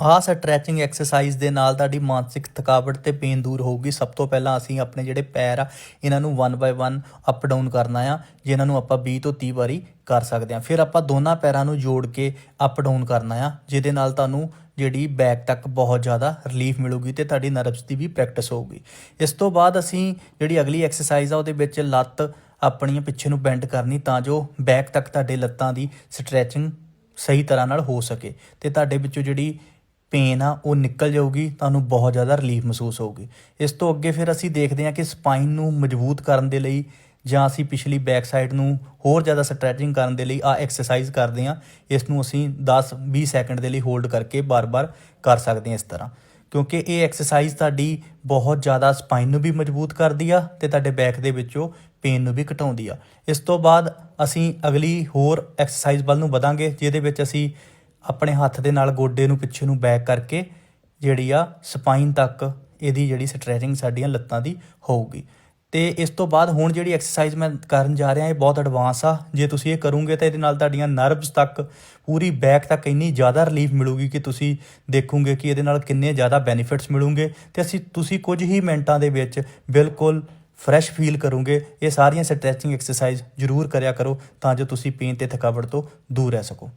ਆਹ stretching exercise ਦੇ ਨਾਲ ਤੁਹਾਡੀ ਮਾਨਸਿਕ ਥਕਾਵਟ ਤੇ ਪੇਨ ਦੂਰ ਹੋਊਗੀ। ਸਭ ਤੋਂ ਪਹਿਲਾਂ ਅਸੀਂ ਆਪਣੇ ਜਿਹੜੇ ਪੈਰ ਆ, ਇਹਨਾਂ ਨੂੰ 1 ਬਾਈ 1 ਅਪ ਡਾਊਨ ਕਰਨਾ ਆ ਜਿਨ੍ਹਾਂ ਨੂੰ ਆਪਾਂ 20 ਤੋਂ 30 ਵਾਰੀ ਕਰ ਸਕਦੇ ਆ। ਫਿਰ ਆਪਾਂ ਦੋਨਾਂ ਪੈਰਾਂ ਨੂੰ ਜੋੜ ਕੇ ਅਪ ਡਾਊਨ ਕਰਨਾ ਆ, ਜਿਹਦੇ ਨਾਲ ਤੁਹਾਨੂੰ ਜਿਹੜੀ ਬੈਕ ਤੱਕ ਬਹੁਤ ਜ਼ਿਆਦਾ ਰਿਲੀਫ ਮਿਲੂਗੀ ਤੇ ਤੁਹਾਡੀ ਨਰਵਸ ਦੀ ਵੀ ਪ੍ਰੈਕਟਿਸ ਹੋਊਗੀ। ਇਸ ਤੋਂ ਬਾਅਦ ਅਸੀਂ ਜਿਹੜੀ ਅਗਲੀ ਐਕਸਰਸਾਈਜ਼ ਆ, ਉਹਦੇ ਵਿੱਚ ਲੱਤ ਆਪਣੀਆਂ ਪਿੱਛੇ ਨੂੰ ਬੈਂਡ ਕਰਨੀ ਤਾਂ ਜੋ ਬੈਕ ਤੱਕ ਤੁਹਾਡੇ ਲੱਤਾਂ ਦੀ ਸਟ੍ਰੈਚਿੰਗ ਸਹੀ ਤਰ੍ਹਾਂ ਨਾਲ ਹੋ ਸਕੇ। ਤੇ ਤੁਹਾਡੇ ਵਿੱਚੋਂ ਜਿਹੜੀ ਪੇਨ ਆ, ਉਹ ਨਿਕਲ ਜਾਊਗੀ, ਤੁਹਾਨੂੰ ਬਹੁਤ ਜ਼ਿਆਦਾ ਰਿਲੀਫ ਮਹਿਸੂਸ ਹੋਊਗੀ। ਇਸ ਤੋਂ ਅੱਗੇ ਫਿਰ ਅਸੀਂ ਦੇਖਦੇ ਹਾਂ ਕਿ ਸਪਾਈਨ ਨੂੰ ਮਜ਼ਬੂਤ ਕਰਨ ਦੇ ਲਈ ਜਾਂ ਅਸੀਂ ਪਿਛਲੀ ਬੈਕ ਸਾਈਡ ਨੂੰ ਹੋਰ ਜ਼ਿਆਦਾ ਸਟ੍ਰੈਚਿੰਗ ਕਰਨ ਦੇ ਲਈ ਆ ਐਕਸਰਸਾਈਜ਼ ਕਰਦੇ ਹਾਂ, ਇਸ ਨੂੰ ਅਸੀਂ 10-20 ਸੈਕਿੰਡ ਦੇ ਲਈ ਹੋਲਡ ਕਰਕੇ ਬਾਰ-ਬਾਰ ਕਰ ਸਕਦੇ ਹਾਂ ਇਸ ਤਰ੍ਹਾਂ। ਕਿਉਂਕਿ ਇਹ ਐਕਸਰਸਾਈਜ਼ ਤੁਹਾਡੀ ਬਹੁਤ ਜ਼ਿਆਦਾ ਸਪਾਈਨ ਨੂੰ ਵੀ ਮਜ਼ਬੂਤ ਕਰਦੀ ਆ ਤੇ ਤੁਹਾਡੇ ਬੈਕ ਦੇ ਵਿੱਚੋਂ ਪੇਨ ਨੂੰ ਵੀ ਘਟਾਉਂਦੀ ਆ। ਇਸ ਤੋਂ ਬਾਅਦ ਅਸੀਂ ਅਗਲੀ ਹੋਰ ਐਕਸਰਸਾਈਜ਼ ਵੱਲ ਨੂੰ ਵਧਾਂਗੇ, ਜਿਹਦੇ ਵਿੱਚ ਅਸੀਂ ਆਪਣੇ ਹੱਥ ਦੇ ਨਾਲ ਗੋਡੇ ਨੂੰ ਪਿੱਛੇ ਨੂੰ ਬੈਕ ਕਰਕੇ ਜਿਹੜੀ ਆ ਸਪਾਈਨ ਤੱਕ ਇਹਦੀ ਜਿਹੜੀ ਸਟ੍ਰੈਚਿੰਗ ਸਾਡੀਆਂ ਲੱਤਾਂ ਦੀ ਹੋਊਗੀ। ਤੇ ਇਸ ਤੋਂ ਬਾਅਦ ਹੁਣ ਜਿਹੜੀ ਐਕਸਰਸਾਈਜ਼ ਮੈਂ ਕਰਨ ਜਾ ਰਿਹਾ, ਇਹ ਬਹੁਤ ਐਡਵਾਂਸ ਆ। ਜੇ ਤੁਸੀਂ ਇਹ ਕਰੋਗੇ ਤਾਂ ਇਹਦੇ ਨਾਲ ਤੁਹਾਡੀਆਂ ਨਰਵਸ ਤੱਕ, ਪੂਰੀ ਬੈਕ ਤੱਕ ਇੰਨੀ ਜ਼ਿਆਦਾ ਰਿਲੀਫ ਮਿਲੂਗੀ ਕਿ ਤੁਸੀਂ ਦੇਖੋਗੇ ਕਿ ਇਹਦੇ ਨਾਲ ਕਿੰਨੇ ਜ਼ਿਆਦਾ ਬੈਨੀਫਿਟਸ ਮਿਲੂਗੇ। ਤੇ ਅਸੀਂ, ਤੁਸੀਂ ਕੁਝ ਹੀ ਮਿੰਟਾਂ ਦੇ ਵਿੱਚ ਬਿਲਕੁਲ ਫਰੈਸ਼ ਫੀਲ ਕਰੋਗੇ। ਇਹ ਸਾਰੀਆਂ ਸਟ੍ਰੈਚਿੰਗ ਐਕਸਰਸਾਈਜ਼ ਜ਼ਰੂਰ ਕਰਿਆ ਕਰੋ ਤਾਂ ਜੋ ਤੁਸੀਂ ਪੇਨ ਤੇ ਥਕਾਵਟ ਤੋਂ ਦੂਰ ਰਹਿ ਸਕੋ।